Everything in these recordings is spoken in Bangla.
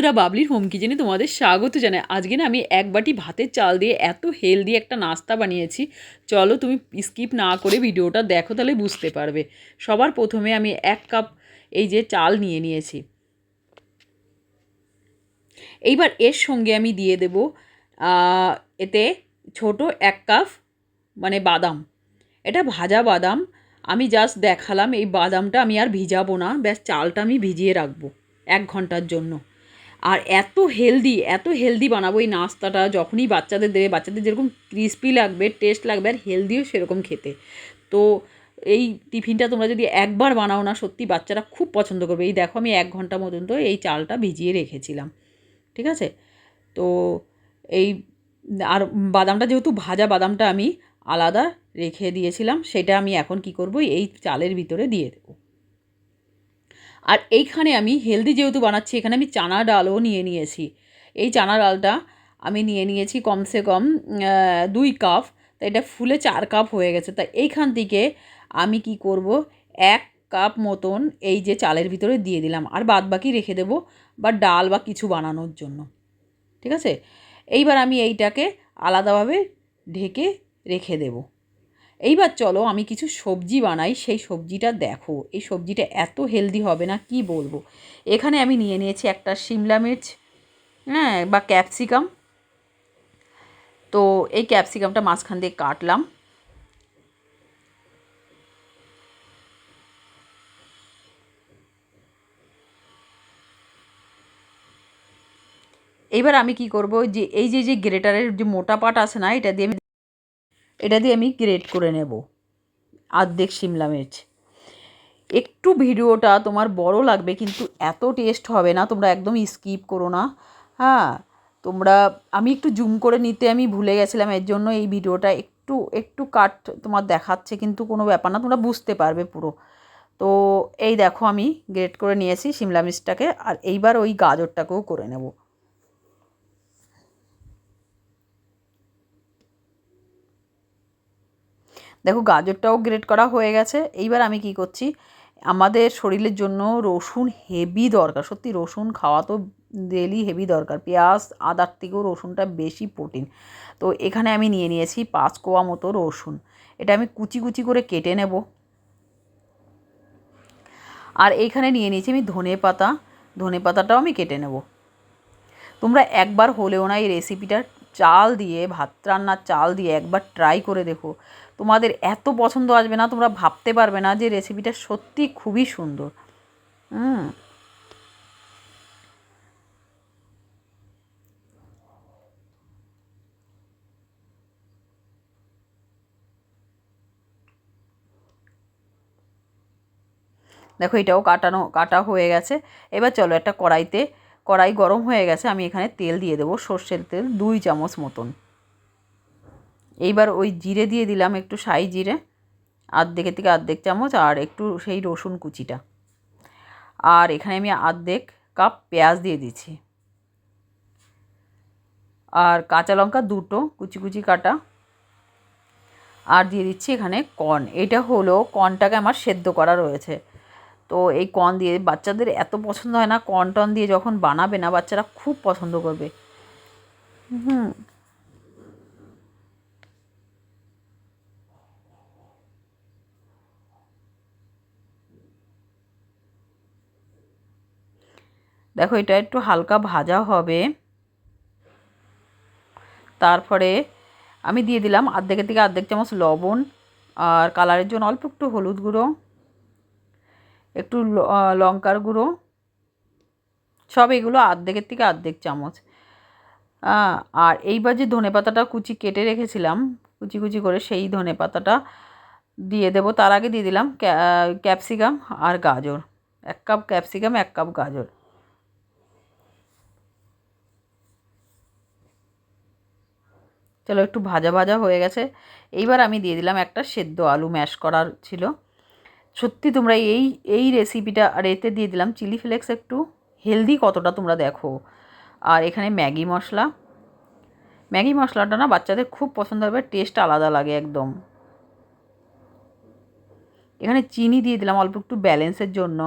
বন্ধুরা বাবলির হোম কিচেনে তোমাদের স্বাগত জানাই। আজকে না আমি এক বাটি ভাতের চাল দিয়ে এত হেলদি একটা নাস্তা বানিয়েছি। চলো তুমি স্কিপ না করে ভিডিওটা দেখো, তাহলে বুঝতে পারবে। সবার প্রথমে আমি এক কাপ এই যে চাল নিয়ে নিয়েছি। এইবার এর সঙ্গে আমি দিয়ে দেব এতে ছোট এক কাপ মানে বাদাম। এটা ভাজা বাদাম। আমি জাস্ট দেখালাম, এই বাদামটা আমি আর ভিজাবো না। ব্যাস, চালটা আমি ভিজিয়ে রাখব এক ঘণ্টার জন্য। আর এত হেলদি এত হেলদি বানাবো এই নাস্তাটা, যখনই বাচ্চাদের দেবে, বাচ্চাদের যেরকম ক্রিস্পি লাগবে টেস্ট লাগবে, আর হেলদিও সেরকম খেতে। তো এই টিফিনটা তোমরা যদি একবার বানাও না, সত্যি বাচ্চারা খুব পছন্দ করবে। এই দেখো, আমি এক ঘণ্টা মতন তো এই চালটা ভিজিয়ে রেখেছিলাম। ঠিক আছে? তো এই, আর বাদামটা যেহেতু ভাজা, বাদামটা আমি আলাদা রেখে দিয়েছিলাম, সেটা আমি এখন কি করব? এই চালের ভিতরে দিয়ে দেবো। আর এইখানে আমি হেলদি যেহেতু বানাচ্ছি, এখানে আমি চানা ডালও নিয়ে নিয়েছি। এই চানা ডালটা আমি নিয়ে নিয়েছি কমসে কম দুই কাপ তা এটা ফুলে চার কাপ হয়ে গেছে। তা এইখান থেকে আমি কি করব? এক কাপ মতন এই যে চালের ভিতরে দিয়ে দিলাম। আর বাদ বাকি রেখে দেবো বা ডাল বা কিছু বানানোর জন্য। ঠিক আছে? এইবার আমি এইটাকে আলাদাভাবে ঢেকে রেখে দেবো। এইবার চলো আমি কিছু সবজি বানাই, সেই সবজিটা দেখো। এই সবজিটা এত হেলদি হবে না, কি বলব? এখানে আমি নিয়ে নিয়েছি একটা শিমলা মির্চ হ্যাঁ বা ক্যাপসিকাম তো এই ক্যাপসিকামটা মাঝখান দিয়ে কাটলাম। এইবার আমি কি করব, যে এই যে যে গ্রেটারের যে মোটা পাট আছে না, এটা দিয়ে আমি এটা দিয়ে আমি গ্রেট করে নেব। আর্ধেক শিমলা মির্চ। একটু ভিডিওটা তোমার বড় লাগবে, কিন্তু এত টেস্ট হবে না, তোমরা একদম স্কিপ করো না। হ্যাঁ তোমরা, আমি একটু জুম করে নিতে আমি ভুলে গেছিলাম, এর জন্য এই ভিডিওটা একটু একটু কাট তোমার দেখাচ্ছে, কিন্তু কোনো ব্যাপার না, তোমরা বুঝতে পারবে পুরো। তো এই দেখো আমি গ্রেট করে নিয়েছি শিমলা মির্চটাকে, আর এইবার ওই গাজরটাকেও করে নেব। দেখো গাজরটাও গ্রেট করা হয়ে গেছে। এইবার আমি কি করছি? আমাদের শরীরের জন্য রসুন হেভি দরকার। সত্যি রসুন খাওয়া তো ডেলি হেভি দরকার। পেঁয়াজ, আদার থেকেও রসুনটা বেশি প্রোটিন তো এখানে আমি নিয়ে নিয়েছি পাঁচ কোয়া মতো রসুন। এটা আমি কুচি কুচি করে কেটে নেব। আর এইখানে নিয়ে নিয়েছি আমি ধনে পাতা। ধনে পাতাটাও আমি কেটে নেব। তোমরা একবার হলেও না এই রেসিপিটা চাল দিয়ে, ভাত রান্নার চাল দিয়ে একবার ট্রাই করে দেখো। তোমাদের এত পছন্দ আসবে না, তোমরা ভাবতে পারবে না যে রেসিপিটা সত্যি খুবই সুন্দর। হুম। দেখো এটাও কাটানো, কাটা হয়ে গেছে। এবার চলো একটা কড়াইতে কড়াই গরম হয়ে গেছে, আমি এখানে তেল দিয়ে দেবো, সর্ষের তেল দুই চামচ মতন। এইবার ওই জিরে দিয়ে দিলাম একটু সাই জিরে আর্ধেকের থেকে আর্ধেক চামচ আর একটু সেই রসুন কুচিটা। আর এখানে আমি আর্ধেক কাপ পেঁয়াজ দিয়ে দিচ্ছি। আর কাঁচা লঙ্কা দুটো, কুচি কুচি কাটা। আর দিয়ে দিচ্ছি এখানে কর্ন। এটা হলো কর্নটাকে আমার সেদ্ধ করা রয়েছে। তো এই কর্ন দিয়ে বাচ্চাদের এত পছন্দ হয় না কর্ন টন দিয়ে যখন বানাবে না, বাচ্চারা খুব পছন্দ করবে। হুম। দেখো, এটা একটু হালকা ভাজা হবে। তারপরে আমি দিয়ে দিলাম আর্ধেকের থেকে আর্ধেক চামচ লবণ আর কালারের জন্য অল্প একটু হলুদ গুঁড়ো। একটু লঙ্কার গুঁড়ো। সব এগুলো আর্ধেকের থেকে আর্ধেক চামচ। আর এইবার যে ধনে পাতাটা কুচি কেটে রেখেছিলাম, কুচি কুচি করে সেই ধনে পাতাটা দিয়ে দেবো। তার আগে দিয়ে দিলাম ক্যাপসিকাম আর গাজর। এক কাপ ক্যাপসিকাম, এক কাপ গাজর। চলো একটু ভাজা ভাজা হয়ে গেছে। এইবার আমি দিয়ে দিলাম একটা সেদ্ধ আলু ম্যাশ করার ছিল। সত্যি তোমরা এই এই রেসিপিটা আর এতে দিয়ে দিলাম চিলি ফ্লেক্স একটু। হেলদি কতটা তোমরা দেখো। আর এখানে ম্যাগি মশলা। ম্যাগি মশলাটা না বাচ্চাদের খুব পছন্দ হবে টেস্ট আলাদা লাগে একদম। এখানে চিনি দিয়ে দিলাম অল্প একটু ব্যালেন্সের জন্য।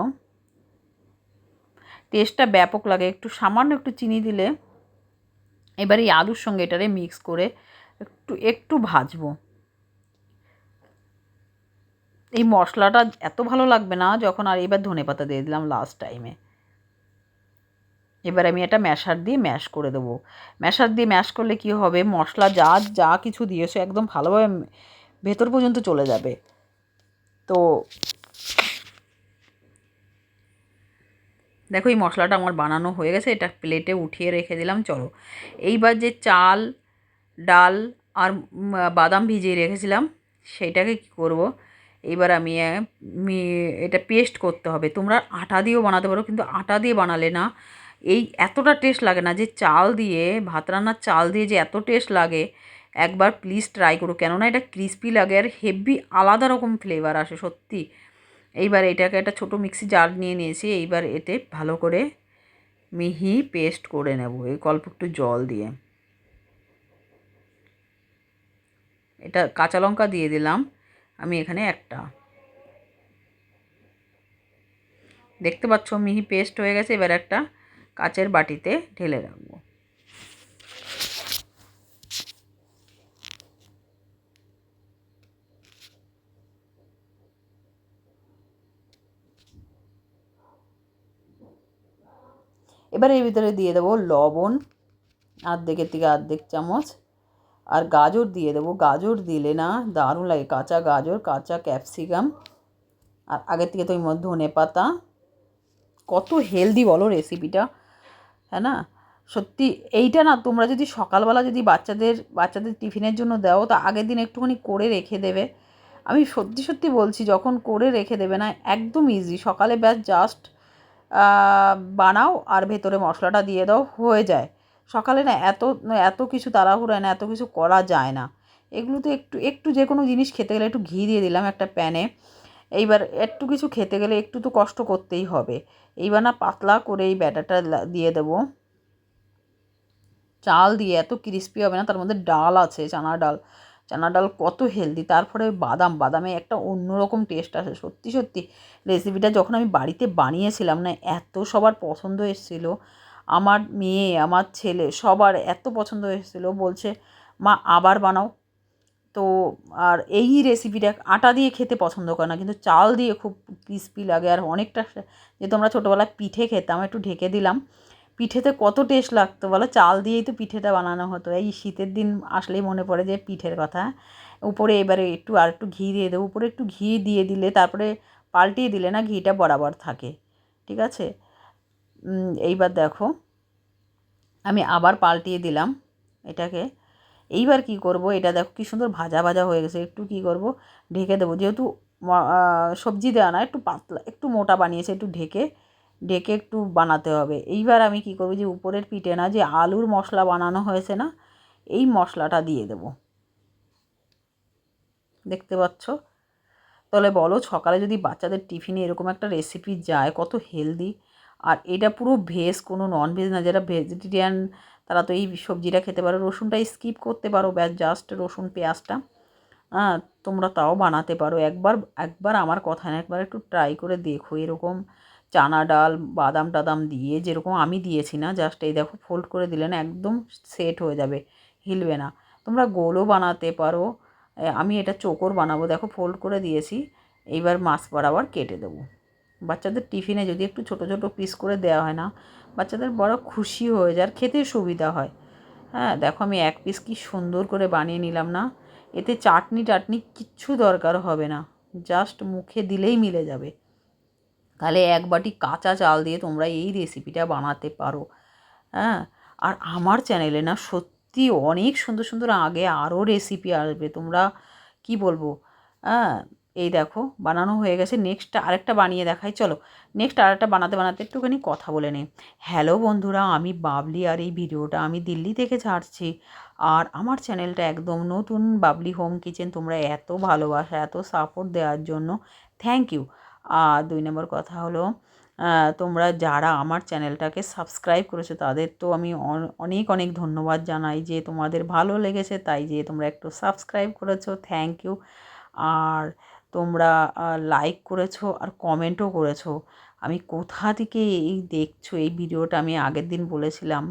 টেস্টটা ব্যাপক লাগে, একটু সামান্য একটু চিনি দিলে। এবার এই আলুর সঙ্গে এটারে মিক্স করে একটু একটু ভাজবো। এই মশলাটা এত ভালো লাগবে না যখন আর এবার ধনে পাতা দিয়ে দিলাম লাস্ট টাইমে এবার আমি এটা ম্যাশার দিয়ে ম্যাশ করে দেবো। ম্যাশার দিয়ে ম্যাশ করলে কি হবে? মশলা যা যা কিছু দিয়েছে একদম ভালোভাবে ভেতর পর্যন্ত চলে যাবে। তো দেখো এই মশলাটা আমার বানানো হয়ে গেছে, এটা প্লেটে উঠিয়ে রেখে দিলাম, চলো। এইবার যে চাল, ডাল আর বাদাম ভিজিয়ে রেখেছিলাম সেইটাকে কী করব? এইবার আমি এটা পেস্ট করতে হবে। তোমরা আটা দিয়েও বানাতে পারো, কিন্তু আটা দিয়ে বানালে না, এই এতটা টেস্ট লাগে না যে চাল দিয়ে, ভাত রান্নার চাল দিয়ে যে এত টেস্ট লাগে, একবার প্লিজ ট্রাই করো। কেননা এটা ক্রিস্পি লাগে আর হেভি আলাদা রকম ফ্লেভার আসে, সত্যি। এইবার এটাকে একটা ছোটো মিক্সি জার নিয়ে নিয়েছি, এইবার এতে ভালো করে মিহি পেস্ট করে নেব, এই অল্প একটু জল দিয়ে। এটা কাঁচা লঙ্কা দিয়ে দিলাম। আমি এখানে একটা। দেখতে পাচ্ছ, মিহি পেস্ট হয়ে গেছে, এবার একটা কাচের বাটিতে ঢেলে রাখব। এবার এর ভিতরে দিয়ে দেবো লবণ, আর্ধেকের থেকে আর্ধেক চামচ। আর গাজর দিয়ে দেবো। গাজর দিলে না দারুণ লাগে, কাঁচা গাজর, কাঁচা ক্যাপসিকাম। আর আগের থেকে তো মধ্যে ধনে পাতা। কত হেলদি বলো রেসিপিটা হ্যাঁ না? সত্যি এইটা না তোমরা যদি সকালবেলা যদি বাচ্চাদের বাচ্চাদের টিফিনের জন্য দাও, তা আগের দিন একটুখানি করে রেখে দেবে। আমি সত্যি সত্যি বলছি, যখন করে রেখে দেবে না, একদম ইজি সকালে ব্যাস জাস্ট বানাও আর ভেতরে মশলাটা দিয়ে দাও, হয়ে যায়। সকালে না এত এত কিছু তাড়াহুড়ো না, এত কিছু করা যায় না। এগুলোতে একটু একটু যে কোনো জিনিস খেতে গেলে একটু ঘি দিয়ে দিলাম একটা প্যানে। এইবার একটু কিছু খেতে গেলে একটু তো কষ্ট করতেই হবে। এইবার না পাতলা করে এই ব্যাটারটা দিয়ে দেব। চাল দিয়ে এত ক্রিস্পি হবে না, তার মধ্যে ডাল আছে, চানা ডাল। চানা ডাল কত হেলদি তারপরে বাদাম। বাদামে একটা অন্যরকম টেস্ট আসে। সত্যি সত্যি রেসিপিটা যখন আমি বাড়িতে বানিয়েছিলাম না, এত সবার পছন্দ এসেছিল। আমার মেয়ে, আমার ছেলে সবার এত পছন্দ এসেছিল বলছে, মা, আবার বানাও। তো আর এই রেসিপিটা আটা দিয়ে খেতে পছন্দ করে না, কিন্তু চাল দিয়ে খুব ক্রিস্পি লাগে। আর অনেকটা যেহেতু আমরা ছোটোবেলায় পিঠে খেতাম, একটু ঢেকে দিলাম, পিঠেতে কত টেস্ট লাগতো বলো? চাল দিয়েই তো পিঠেটা বানানো হতো। এই শীতের দিন আসলেই মনে পড়ে যে পিঠের কথা। উপরে এবারে একটু আর একটু ঘি দিয়ে দেবো। উপরে একটু ঘি দিয়ে দিলে তারপরে পাল্টিয়ে দিলে না ঘিটা বরাবর থাকে। ঠিক আছে? এইবার দেখো। আমি আবার পাল্টিয়ে দিলাম এটাকে। এইবার কি করব? এটা দেখো কী সুন্দর ভাজা ভাজা হয়ে গেছে। একটু কি করব? ঢেকে দেবো। যেহেতু সবজি দেওয়া না, একটু পাতলা, একটু মোটা বানিয়েছে, একটু ঢেকে ঢেকে একটু বানাতে হবে। এইবার আমি কি করব? যে উপরের পিঠে না, যে আলুর মশলা বানানো হয়েছে না, এই মশলাটা দিয়ে দেব। দেখতে পাচ্ছ? তাহলে বলো, সকালে যদি বাচ্চাদের টিফিনে এরকম একটা রেসিপি যায়, কত হেলদি আর এটা পুরো ভেজ, কোনো নন ভেজ না, যারা ভেজিটেরিয়ান তারা তো এই সবজিটা খেতে পারো। রসুনটা স্কিপ করতে পারো, ব্যাস জাস্ট রসুন, পেঁয়াজটা। হ্যাঁ তোমরা তাও বানাতে পারো। একবার একবার আমার কথা না, একবার একটু ট্রাই করে দেখো এরকম। চানা ডাল, বাদাম টাদাম দিয়ে, যেরকম আমি দিয়েছি না জাস্ট এই দেখো ফোল্ড করে দিলে না একদম সেট হয়ে যাবে, হিলবে না। তোমরা গোলও বানাতে পারো। আমি এটা চোকর বানাবো। দেখো ফোল্ড করে দিয়েছি। এইবার মাছ বরাবর কেটে দেবো। বাচ্চাদের টিফিনে যদি একটু ছোটো ছোটো পিস করে দেওয়া হয় না, বাচ্চাদের বড় খুশি হয়ে যায় আর খেতে সুবিধা হয়। হ্যাঁ দেখো আমি এক পিস কি সুন্দর করে বানিয়ে নিলাম না, এতে চাটনি টাটনি কিচ্ছু দরকার হবে না জাস্ট মুখে দিলেই মিলে যাবে। তাহলে এক বাটি কাঁচা চাল দিয়ে তোমরা এই রেসিপিটা বানাতে পারো। হ্যাঁ আর আমার চ্যানেলে না সত্যি অনেক সুন্দর সুন্দর আগে আরও রেসিপি আসবে, তোমরা কি বলব? হ্যাঁ এই দেখো, বানানো হয়ে গেছে। নেক্সট আরেকটা বানিয়ে দেখাই। চলো নেক্সট আরেকটা বানাতে বানাতে একটুখানি কথা বলে নিই। হ্যালো বন্ধুরা, আমি বাবলি আর এই ভিডিওটা আমি দিল্লি থেকে ছাড়ছি। আর আমার চ্যানেলটা একদম নতুন বাবলি হোম কিচেন, তোমরা এত ভালোবাসা, এত সাপোর্ট দেওয়ার জন্য থ্যাংক ইউ আর দুই নম্বর কথা হলো তোমরা যারা আমার চ্যানেলটাকে সাবস্ক্রাইব করেছ, তাদের তো আমি অনেক অনেক ধন্যবাদ জানাই যে তোমাদের ভালো লেগেছে, তাই যে তোমরা একটু সাবস্ক্রাইব করেছ থ্যাংক ইউ আর তোমরা লাইক করেছ আর কমেন্টও করেছ। আমি কোথা থেকে এই দেখছ? এই ভিডিওটা আমি আগের দিন বলেছিলাম।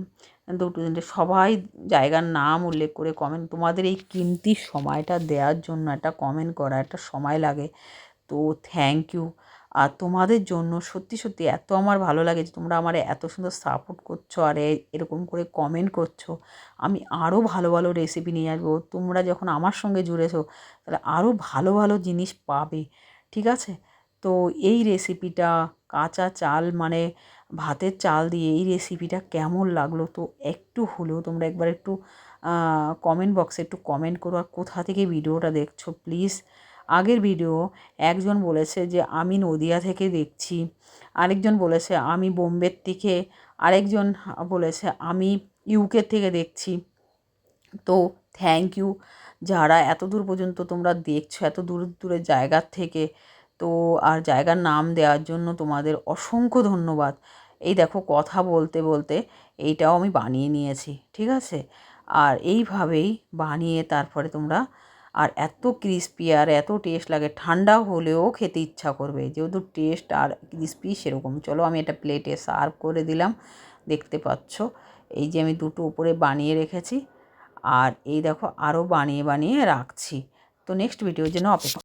দুটো দিনটা সবাই জায়গার নাম উল্লেখ করে কমেন্ট তোমাদের এই কিমতি সময়টা দেওয়ার জন্য একটা কমেন্ট করা, একটা সময় লাগে। তো থ্যাংক ইউ আর তোমাদের জন্য সত্যি সত্যি এত আমার ভালো লাগে যে তোমরা আমার এত সুন্দর সাপোর্ট করছ আর এরকম করে কমেন্ট করছ। আমি আরও ভালো ভালো রেসিপি নিয়ে আসব। তোমরা যখন আমার সঙ্গে জুড়েছো, তাহলে আরও ভালো ভালো জিনিস পাবে। ঠিক আছে? তো এই রেসিপিটা কাঁচা চাল মানে ভাতের চাল দিয়ে এই রেসিপিটা কেমন লাগল তো একটু হলেও তোমরা একবার একটু কমেন্ট বক্সে একটু কমেন্ট করো। আর কোথা থেকে ভিডিওটা দেখছ? প্লিজ আগের ভিডিও একজন বলেছে যে, আমি নদিয়া থেকে দেখছি। আরেকজন বলেছে, আমি বোম্বের থেকে আরেকজন বলেছে, আমি ইউকে থেকে দেখছি। তো থ্যাংক ইউ যারা এত দূর পর্যন্ত তোমরা দেখছ, এত দূর দূরের জায়গার থেকে, তো আর জায়গার নাম দেওয়ার জন্য তোমাদের অসংখ্য ধন্যবাদ। এই দেখো, কথা বলতে বলতে এইটাও আমি বানিয়ে নিয়েছি, ঠিক আছে? আর এইভাবেই বানিয়ে তারপরে তোমরা আর এত ক্রিস্পি আর এত টেস্ট লাগে, ঠান্ডা হলেও খেতে ইচ্ছা করবে। যেহেতু টেস্ট আর ক্রিস্পি সেরকম। চলো আমি এটা প্লেটে সার্ভ করে দিলাম। দেখতে পাচ্ছ? এই যে আমি দুটো উপরে বানিয়ে রেখেছি। আর এই দেখো আরও বানিয়ে বানিয়ে রাখছি। তো নেক্সট ভিডিওর জন্য অপেক্ষা